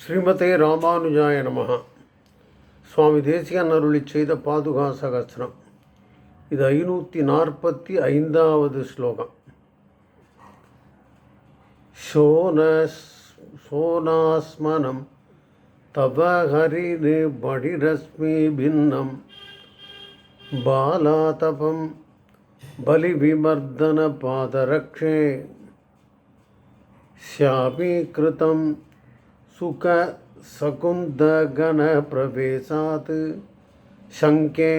ஸ்ரீமதே ராமானுஜாய நமஹ சுவாமி தேசிகன் அருளி செய்த பாதுகா சகஸ்ரம் இது ஐநூற்றி நாற்பத்தி ஐந்தாவது ஸ்லோகம் சோனஸ் சோனாஸ்மனம் தவ ஹரிது மடிரஸ்மி பின்னம் பாலாதபம் பலிவிமர்தன பாதரக்ஷே श्यामीकृतं सुखसकुन्दगणप्रवेशात् शङ्के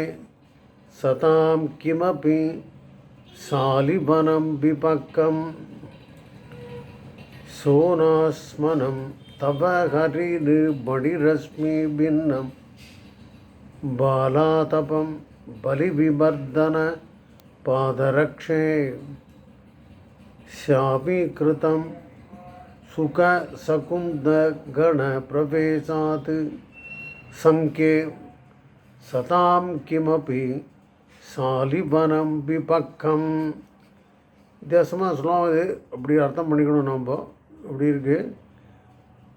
सतां किमपि शालिवनं विपक्कं सोनास्मनं तव हरिर्मणिरश्मिभिन्नं बालातपं बलिविवर्धन पादरक्षे श्यामीकृतं सुखसकुन्दगणप्रवेशात् सङ्ख्ये सतां किमपि சாலிபனம் விபக்கம் வித்தியாசமாக சொல்லுவோம் இது அப்படி அர்த்தம் பண்ணிக்கணும் நம்ம அப்படி இருக்கு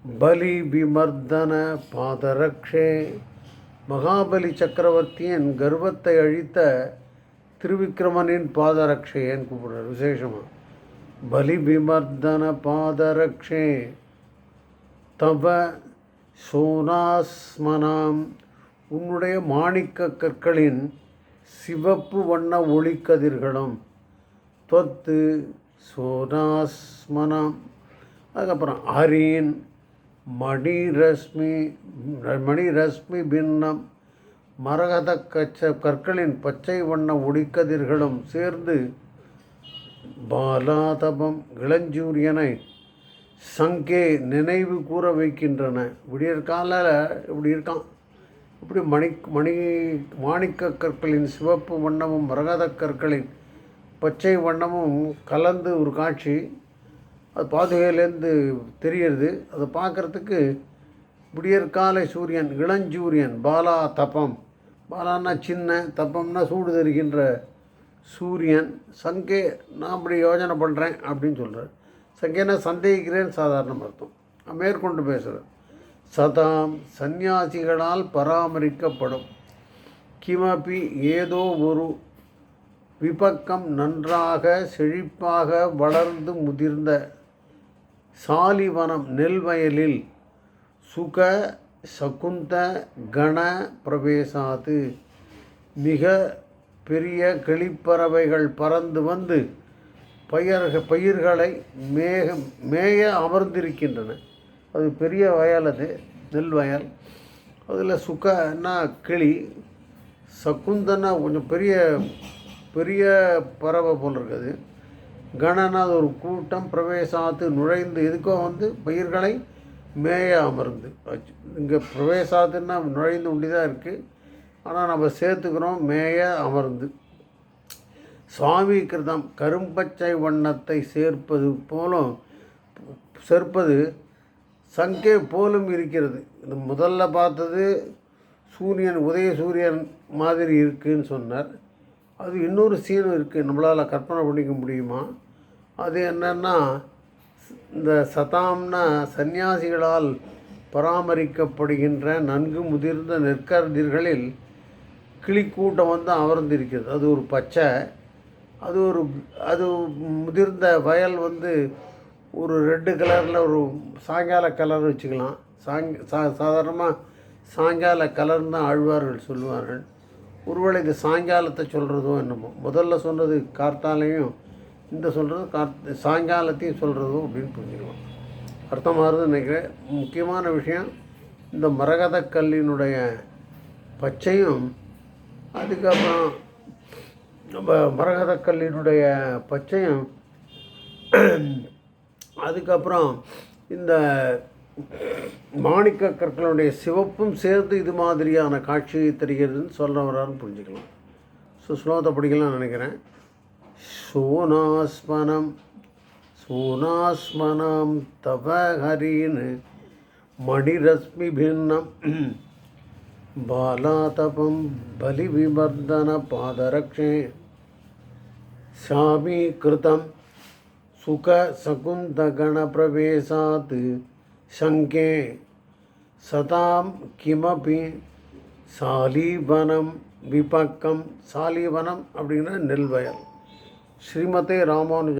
பலி விமர்தன பாதரக்ஷே மகாபலி சக்கரவர்த்தியின் கர்வத்தை அழித்த திருவிக்கிரமனின் பாதரக்ஷேன்னு கூப்பிடுறார் விசேஷமாக பலி விமர்தன தவ சோனாஸ்மனாம் உன்னுடைய மாணிக்க கற்களின் சிவப்பு வண்ண ஒளிக்கதிர்களும் தொத்து சோனாஸ்மனம். அதுக்கப்புறம் ஹரீன் மணிரஸ்மி மணிரஸ்மி பின்னம் மரகத கச்ச கற்களின் பச்சை வண்ண ஒளிக்கதிர்களும் சேர்ந்து பாலாதபம் இளஞ்சூரியனை சங்கே நினைவு கூற வைக்கின்றன. விடியற் இப்படி இருக்கான். இப்படி மணி மணி மாணிக்க கற்களின் சிவப்பு வண்ணமும் மரகத கற்களின் பச்சை வண்ணமும் கலந்து ஒரு காட்சி. அது பாதுகையிலேருந்து தெரியுது அதை பார்க்குறதுக்கு விடியற்காலை சூரியன் இளஞ்சூரியன் பாலா தபம் பாலான்னா சின்ன தப்பம்னா சூடு தருகின்ற சூரியன் சங்கே நான் அப்படி யோஜனை பண்ணுறேன் அப்படின்னு சொல்கிறார் சங்கேனா சந்தேகிக்கிறேன் சாதாரண அர்த்தம். மேற்கொண்டு பேசுகிறார் சதாம் சந்நியாசிகளால் பராமரிக்கப்படும். கிமபி ஏதோ ஒரு விபக்கம் நன்றாக செழிப்பாக வளர்ந்து முதிர்ந்த சாலிவனம் நெல்வயலில் சுக சகுந்த கண பிரவேசாது. மிக பெரிய கிளிப்பறவைகள் பறந்து வந்து பயிர் பயிர்களை மேக மேய அமர்ந்திருக்கின்றன. அது பெரிய வயல் அது நெல் வயல். அதில் சுக்கன்னா கிளி சக்குந்தன்னா கொஞ்சம் பெரிய பெரிய பறவை போல் இருக்குது கணனா அது ஒரு கூட்டம் பிரவேசாத்து நுழைந்து எதுக்கோ வந்து பயிர்களை மேய அமர்ந்து. இங்கே பிரவேசாத்துன்னா நுழைந்து ஒண்டி தான் இருக்குது ஆனால் நம்ம சேர்த்துக்கிறோம் மேய அமர்ந்து. சுவாமி கிருதம் கரும்பச்சை வண்ணத்தை சேர்ப்பது போலும் சேர்ப்பது சங்கே போலும் இருக்கிறது. இந்த முதல்ல பார்த்தது சூரியன் உதய சூரியன் மாதிரி இருக்குன்னு சொன்னார். அது இன்னொரு சீனும் இருக்குது நம்மளால் கற்பனை பண்ணிக்க முடியுமா? அது என்னென்னா இந்த சதாம்னா சந்நியாசிகளால் பராமரிக்கப்படுகின்ற நன்கு முதிர்ந்த நெற்கதிர்களில் கிளிக்கூட்டம் வந்து அமர்ந்திருக்கிறது. அது ஒரு பச்சை அது ஒரு அது முதிர்ந்த வயல் வந்து ஒரு ரெட்டு கலரில் ஒரு சாயங்கால கலர் வச்சுக்கலாம். சாங் சா சாதாரணமாக சாயங்கால கலர்னு தான் ஆழ்வார்கள் சொல்லுவார்கள். ஒருவேளை இது சாயங்காலத்தை சொல்கிறதோ என்னமோ. முதல்ல சொன்னது கார்த்தாலையும் இந்த சொல்கிறது கார்த் சாயங்காலத்தையும் சொல்கிறதோ அப்படின்னு புரிஞ்சுக்கலாம். அர்த்தமாகிறது நினைக்கிறேன். முக்கியமான விஷயம் இந்த மரகத கல்லினுடைய பச்சையும் அதுக்கப்புறம் நம்ம மரகதக்கல்லினுடைய பச்சையும். அதுக்கப்புறம் இந்த மாணிக்க கற்களுடைய சிவப்பும் சேர்த்து இது மாதிரியான காட்சி தெரிகிறதுன்னு சொல்ல வரான்னு புரிஞ்சுக்கலாம். ஸோ ஸ்லோகத்தை படிக்கலாம் நினைக்கிறேன். சோனாஸ்மனம் சோனாஸ்மனம் தவ ஹரின்னு மணிரஸ்மி பின்னம். बालातपं बलिविवर्धनपादरक्षे शामीकृतं सुखसकुन्दगणप्रवेशात् शङ्के சதாம் கிமபி சாலீவனம் விபக்கம் சாலீவனம் அப்படின்னா நெல் வயல் ஸ்ரீமதே ராமானுஜ